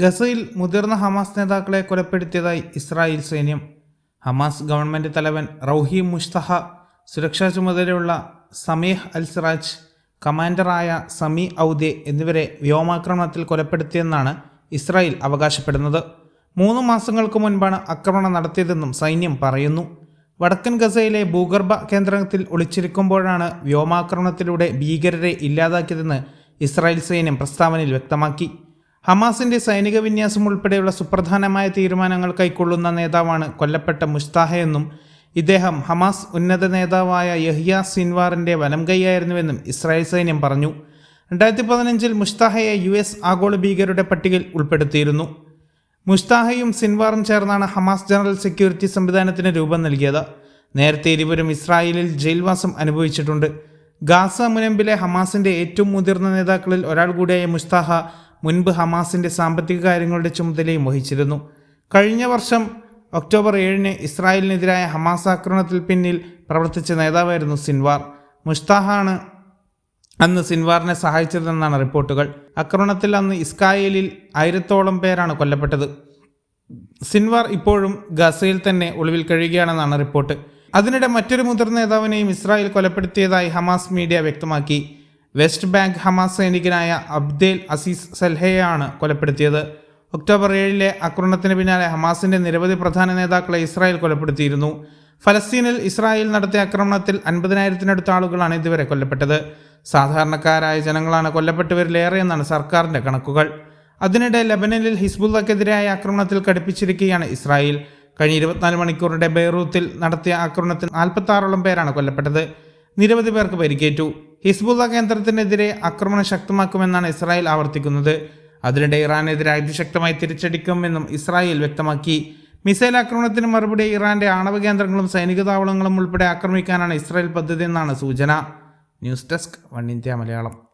ഗസയിൽ മുതിർന്ന ഹമാസ് നേതാക്കളെ കൊലപ്പെടുത്തിയതായി ഇസ്രായേൽ സൈന്യം. ഹമാസ് ഗവൺമെന്റ് തലവൻ റൗഹി മുഷ്തഹ സുരക്ഷാ ചുമതലയുള്ള സമീഹ് അൽ സിറാജ് കമാൻഡറായ സമി ഔദെ എന്നിവരെ വ്യോമാക്രമണത്തിൽ കൊലപ്പെടുത്തിയെന്നാണ് ഇസ്രായേൽ അവകാശപ്പെടുന്നത്. മൂന്ന് മാസങ്ങൾക്ക് മുൻപാണ് ആക്രമണം നടത്തിയതെന്നും സൈന്യം പറയുന്നു. വടക്കൻ ഗസയിലെ ഭൂഗർഭ കേന്ദ്രത്തിൽ ഒളിച്ചിരിക്കുമ്പോഴാണ് വ്യോമാക്രമണത്തിലൂടെ ഭീകരരെ ഇല്ലാതാക്കിയതെന്ന് ഇസ്രായേൽ സൈന്യം പ്രസ്താവനയിൽ വ്യക്തമാക്കി. ഹമാസിന്റെ സൈനിക വിന്യാസം ഉൾപ്പെടെയുള്ള സുപ്രധാനമായ തീരുമാനങ്ങൾ കൈക്കൊള്ളുന്ന നേതാവാണ് കൊല്ലപ്പെട്ട മുസ്താഹയെന്നും ഇദ്ദേഹം ഹമാസ് ഉന്നത നേതാവായ യഹിയ സിൻവാറിന്റെ വലം കൈയായിരുന്നുവെന്നും ഇസ്രായേൽ സൈന്യം പറഞ്ഞു. രണ്ടായിരത്തി പതിനഞ്ചിൽ മുസ്താഹയെ യു എസ് ആഗോള ഭീകരരുടെ പട്ടികയിൽ ഉൾപ്പെടുത്തിയിരുന്നു. മുസ്താഹയും സിൻവാറും ചേർന്നാണ് ഹമാസ് ജനറൽ സെക്യൂരിറ്റി സംവിധാനത്തിന് രൂപം നൽകിയത്. നേരത്തെ ഇരുവരും ഇസ്രായേലിൽ ജയിൽവാസം അനുഭവിച്ചിട്ടുണ്ട്. ഗാസ മുനമ്പിലെ ഹമാസിന്റെ ഏറ്റവും മുതിർന്ന നേതാക്കളിൽ ഒരാൾ കൂടിയായ മുസ്താഹ മുൻപ് ഹമാസിന്റെ സാമ്പത്തിക കാര്യങ്ങളുടെ ചുമതലയും വഹിച്ചിരുന്നു. കഴിഞ്ഞ വർഷം ഒക്ടോബർ ഏഴിന് ഇസ്രായേലിനെതിരായ ഹമാസ് ആക്രമണത്തിൽ പിന്നിൽ പ്രവർത്തിച്ച നേതാവായിരുന്നു സിൻവാർ. മുസ്താഹാണ് അന്ന് സിൻവാറിനെ സഹായിച്ചതെന്നാണ് റിപ്പോർട്ടുകൾ. ആക്രമണത്തിൽ അന്ന് ഇസ്രായേലിൽ ആയിരത്തോളം പേരാണ് കൊല്ലപ്പെട്ടത്. സിൻവാർ ഇപ്പോഴും ഗസയിൽ തന്നെ ഒളിവിൽ കഴിയുകയാണെന്നാണ് റിപ്പോർട്ട്. അതിനിടെ മറ്റൊരു മുതിർന്ന നേതാവിനെയും ഇസ്രായേൽ കൊലപ്പെടുത്തിയതായി ഹമാസ് മീഡിയ വ്യക്തമാക്കി. വെസ്റ്റ് ബാങ്ക് ഹമാസ് സൈനികനായ അബ്ദേൽ അസീസ് സൽഹയാണ് കൊലപ്പെടുത്തിയത്. ഒക്ടോബർ ഏഴിലെ ആക്രമണത്തിന് പിന്നാലെ ഹമാസിന്റെ നിരവധി പ്രധാന നേതാക്കളെ ഇസ്രായേൽ കൊലപ്പെടുത്തിയിരുന്നു. ഫലസ്തീനിൽ ഇസ്രായേൽ നടത്തിയ ആക്രമണത്തിൽ അൻപതിനായിരത്തിനടുത്ത ആളുകളാണ് ഇതുവരെ കൊല്ലപ്പെട്ടത്. സാധാരണക്കാരായ ജനങ്ങളാണ് കൊല്ലപ്പെട്ടവരിലേറെ എന്നാണ് സർക്കാരിന്റെ കണക്കുകൾ. അതിനിടെ ലബനനിൽ ഹിസ്ബുള്ളക്കെതിരായ ആക്രമണത്തിൽ കടുപ്പിച്ചിരിക്കുകയാണ് ഇസ്രായേൽ. കഴിഞ്ഞ ഇരുപത്തിനാല് മണിക്കൂറിന്റെ ബെയ്റൂത്തിൽ നടത്തിയ ആക്രമണത്തിൽ നാൽപ്പത്തി ആറോളം പേരാണ് കൊല്ലപ്പെട്ടത്. നിരവധി പേർക്ക് പരിക്കേറ്റു. ഹിസ്ബുള്ള കേന്ദ്രത്തിനെതിരെ ആക്രമണം ശക്തമാക്കുമെന്നാണ് ഇസ്രായേൽ ആവർത്തിക്കുന്നത്. അതിനിടെ ഇറാനെതിരെ അതിശക്തമായി തിരിച്ചടിക്കുമെന്നും ഇസ്രായേൽ വ്യക്തമാക്കി. മിസൈൽ ആക്രമണത്തിന് മറുപടി ഇറാന്റെ ആണവ കേന്ദ്രങ്ങളും സൈനിക താവളങ്ങളും ഉൾപ്പെടെ ആക്രമിക്കാനാണ് ഇസ്രായേൽ പദ്ധതി എന്നാണ് സൂചന. News desk one India Malayalam.